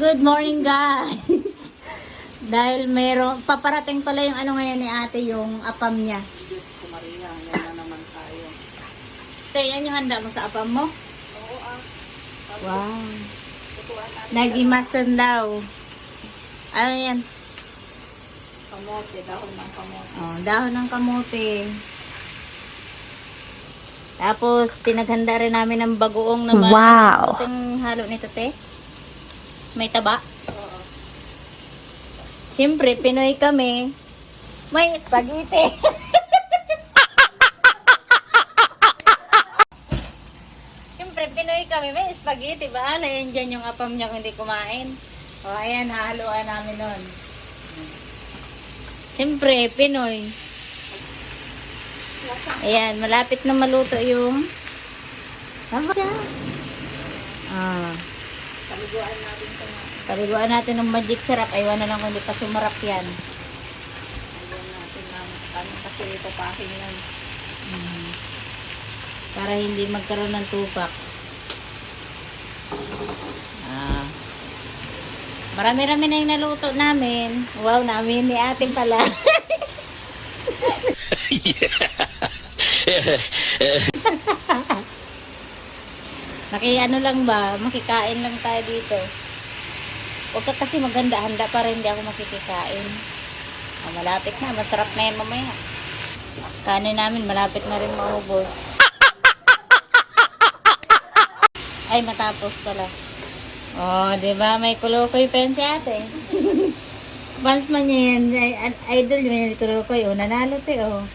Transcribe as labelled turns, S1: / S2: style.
S1: Good morning guys! Dahil meron, paparating pala yung ano ngayon ni ate, yung apam niya.
S2: Diyos ko Maria, yan na naman tayo.
S1: Ate, yan yung handa mo sa apam mo?
S2: Oo ah.
S1: Wow! Nagimasan daw. Ano yan?
S2: Kamote, dahon ng kamote.
S1: Oh, dahon ng kamote. Tapos, pinaghanda rin namin ng bagoong na
S3: Wow.
S1: Itong halo nito, te. May taba.
S2: Oo.
S1: Siyempre, Pinoy kami. May spaghetti. Siyempre, Pinoy kami. May spaghetti. Bahala yan dyan yung apam niya kung hindi kumain. O, ayan, hahaluan namin nun. Siyempre, Pinoy. Ayan, malapit na maluto yung... Tama siya. Ah.
S2: Paliguan natin ito na.
S1: Paliguan natin ng magic syrup. Aywan na lang kung hindi pa sumarap yan.
S2: Paliguan natin ng kami kasi ito pahin yan.
S1: Mm. Para hindi magkaroon ng tupak. Ah. Marami-rami na yung naluto namin. Wow, namin ni ating pala. Maki ano lang ba, makikain lang tayo dito. Huwag ka kasi maganda, handa pa rin, hindi ako makikikain. Ah, malapit na, masarap na yan mamaya. Kanin namin, malapit na rin maubos. Ay, matapos pala. Oh, di ba? May kulokoy pen si ate. Fans man niya yan. Idol niya yan, kulokoy. Oh, nanalo te, oh.